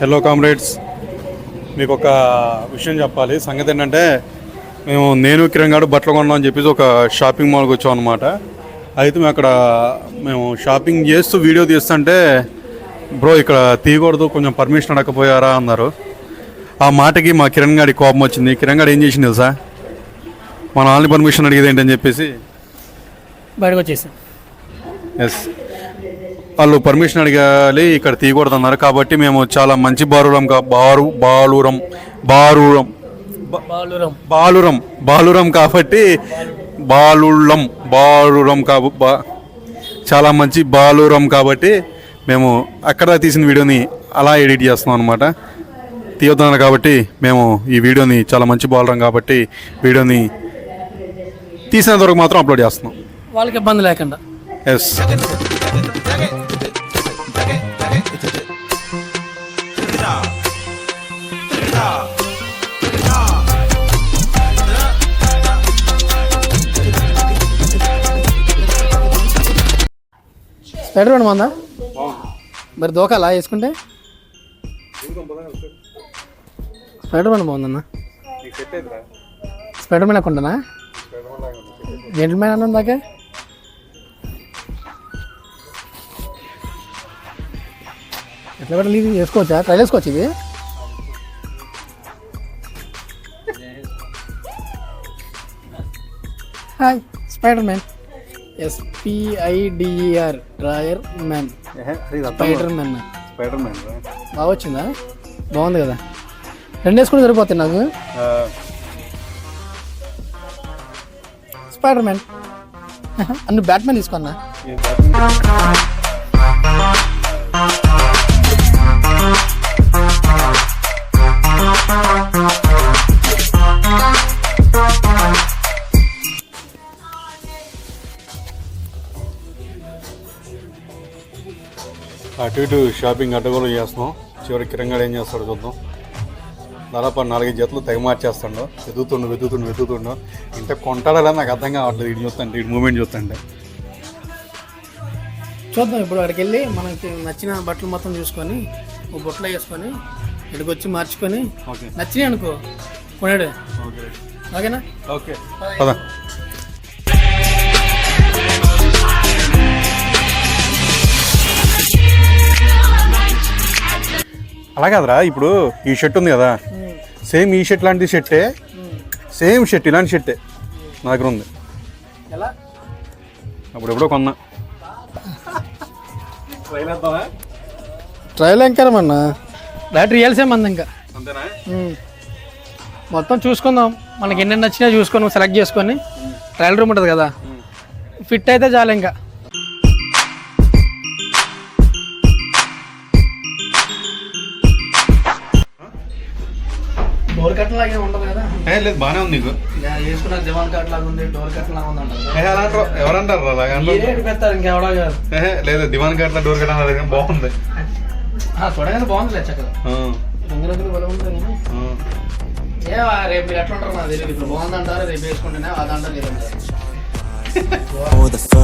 Hello comrades మీకు ఒక విషయం చెప్పాలి. సంగతి ఏంటంటే మేము నేను కిరణ్ గారు బట్టలు కొన్నాం అని చెప్పేసి ఒక షాపింగ్ మాల్కి వచ్చాం అనమాట అయితే మేము అక్కడ మేము షాపింగ్ చేస్తూ వీడియో తీస్తుంటే బ్రో ఇక్కడ తీయకూడదు కొంచెం పర్మిషన్ అడగకపోయారా? అన్నారు. ఆ మాటకి మా కిరణ్ గారి కోపం వచ్చింది. కిరణ్ గారు ఏం చేసింది తెలుసా? మన ఆన్లీ పర్మిషన్ అడిగేది ఏంటని చెప్పేసి. బయటకు వచ్చేసాం. ఎస్ వాళ్ళు పర్మిషన్ అడిగాలి ఇక్కడ తీయకూడదు అన్నారు కాబట్టి మేము చాలా మంచి బారురం కా- బారు బాలురం బారురం. బాలురం. బాలురం బాలురం కాబట్టి బాలుళ్ళం బాలురం కాబ బా చాలా మంచి బాలురం కాబట్టి మేము అక్కడ తీసిన వీడియోని అలా ఎడిట్ చేస్తున్నాం అనమాట తీయొద్దన్నారు కాబట్టి మేము ఈ వీడియోని చాలా మంచి బాలురం కాబట్టి వీడియోని తీసినంత వరకు మాత్రం అప్లోడ్ చేస్తున్నాం. వాళ్ళకి ఇబ్బంది లేకుండా. ఎస్ స్పైడర్ మ్యాన్ బాగుందా మరి దోకాలా వేసుకుంటే? స్పైడర్ మ్యాన్ బాగుందన్న. స్పైడర్ మ్యాన్ కొంటానా జెంటిల్ మ్యాన్ అన్న దాకా? ఎట్లా పెట్టాలి ఇది? వేసుకోవచ్చా ట్రైల్ వేసుకోవచ్చు ఇది hi spider man S P I D R drawer man spider man spider man బాగా వచ్చిందా బాగుంది కదా. రెండు వేసుకుని సరిపోతాయి నాకు. స్పైడర్ మ్యాన్ అన్ను బ్యాట్మెన్ తీసుకున్నా అటు ఇటు షాపింగ్ అడ్డగోలు చేస్తున్నాం. చివరి కిరంగాడు ఏం చేస్తాడు చూద్దాం. దాదాపు నాలుగైదు జతలు తెగ మార్చేస్తాడు వెతుకుతుండు వెతుకుతుండు వెతుకుతుండు. ఇంత కొంటాడా లేదా నాకు అర్థం కావట్లేదు. ఇటు చూస్తాంటే ఇటు మూమెంట్ చూస్తుంటే. చూద్దాం. ఇప్పుడు అక్కడికి వెళ్ళి మనకి నచ్చిన బట్టలు మొత్తం చూసుకొని ఓ బుట్టలో వేసుకొని ఇక్కడికి వచ్చి మార్చుకొని ఓకే. నచ్చినాయి అనుకో కొనాడు. ఓకే. ఓకేనా? ఓకే. పద. అలా కాదురా ఇప్పుడు ఈ షర్ట్ ఉంది కదా. సేమ్ ఈ షర్ట్ లాంటి షర్టే సేమ్ షర్ట్ ఇలాంటి షర్టే నా దగ్గర ఉంది. ఎలా? అప్పుడు ఎప్పుడో కొన్నా. ట్రయల్ ఎంకరమన్నా డైరెక్ట్ రియల్సే మంది ఇంకా. మొత్తం చూసుకుందాం. మనకి ఎన్ని నచ్చినా చూసుకొని సెలెక్ట్ చేసుకొని ట్రయల్ రూమ్ ఉంటుంది కదా. ఫిట్ అయితే చాలు ఇంకా. డోర్ కట్ లాగే ఉంటుంది కదా. ఏ, లేదు బాగానే ఉంది నీకు. వేసుకున్న జవాన్ కట్ లాగా ఉంది డోర్ కట్ లాగా ఉంది అంటారు ఎవరంటారు అలాగ రేటు పెడతారు ఇంకెవడో కాదు. ఏ, లేదు దివాన్ కట్ల డోర్ కట్ట అలాగే బాగుంది. ఆ, చూడగానే బాగుంది చక్కగా. ఆ, రంగు రంగులు బలం ఉంటుంది. ఏ రేపు మీరు ఎట్లా ఉంటారు నాకు తెలియదు. ఇప్పుడు బాగుందంటారు? రేపు వేసుకుంటేనే అదంటారు ఇదంటారు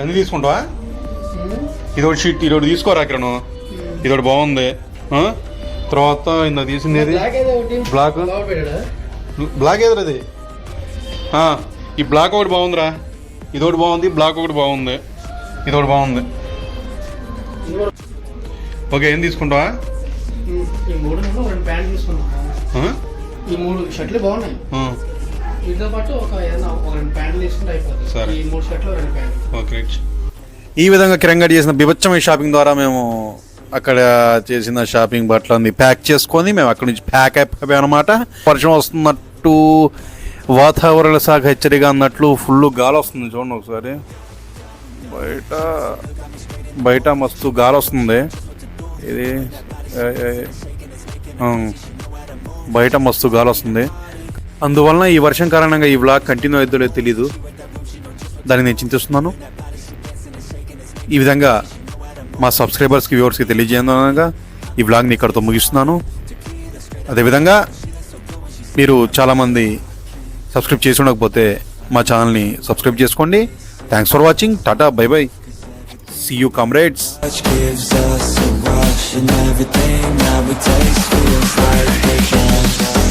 ఎన్ని తీసుకుంటావా? ఇది ఒకటి షీట్ ఇది ఒకటి తీసుకోరా ఇక్కడ ఇది ఒకటి బాగుంది? తర్వాత ఇంత తీసింది ఏది? బ్లాక్ బ్లాక్ ఏది అది. ఈ బ్లాక్ ఒకటి బాగుందిరా. ఇది ఒకటి బాగుంది బ్లాక్ ఒకటి బాగుంది. ఇది ఒకటి బాగుంది. ఓకే ఏం తీసుకుంటావా? ఈ మూడు? ఈ షర్ట్లు బాగున్నాయి. వీటితో పాటు ఒక ఏదైనా ఒక రెండు ప్యాంట్లు తీసుకుంటే అయిపోతుంది. సరే. ఈ మూడు షర్ట్లు రెండు ప్యాంట్లు. ఓకే ఈ విధంగా కిరంగడి చేసిన బిభత్సమైన షాపింగ్ ద్వారా మేము అక్కడ చేసిన షాపింగ్ బట్టలన్నీ ప్యాక్ చేసుకొని మేము అక్కడి నుంచి ప్యాక్ అయిపోయాం అనమాట వర్షం వస్తున్నట్టు వాతావరణ శాఖ హెచ్చరిక అన్నట్లు ఫుల్ గాలి వస్తుంది చూడండి ఒకసారి. బయట బయట మస్తు గాలి వస్తుంది. ఇది బయట మస్తు గాలి వస్తుంది. అందువలన ఈ వర్షం కారణంగా ఈ వ్లాగ్ కంటిన్యూ అవుతుందో లేదో తెలీదు. దాన్ని నేను చింతిస్తున్నాను. ఈ విధంగా మా సబ్స్క్రైబర్స్కి వ్యూవర్స్కి తెలియజేయను అనగా ఈ వ్లాగ్ని ఇక్కడితో ముగిస్తున్నాను. అదేవిధంగా మీరు చాలామంది సబ్స్క్రైబ్ చేసి ఉండకపోతే మా ఛానల్ని సబ్స్క్రైబ్ చేసుకోండి. Thanks for watching tata bye bye see you comrades gives us a rush And everything. That we taste feels like vacation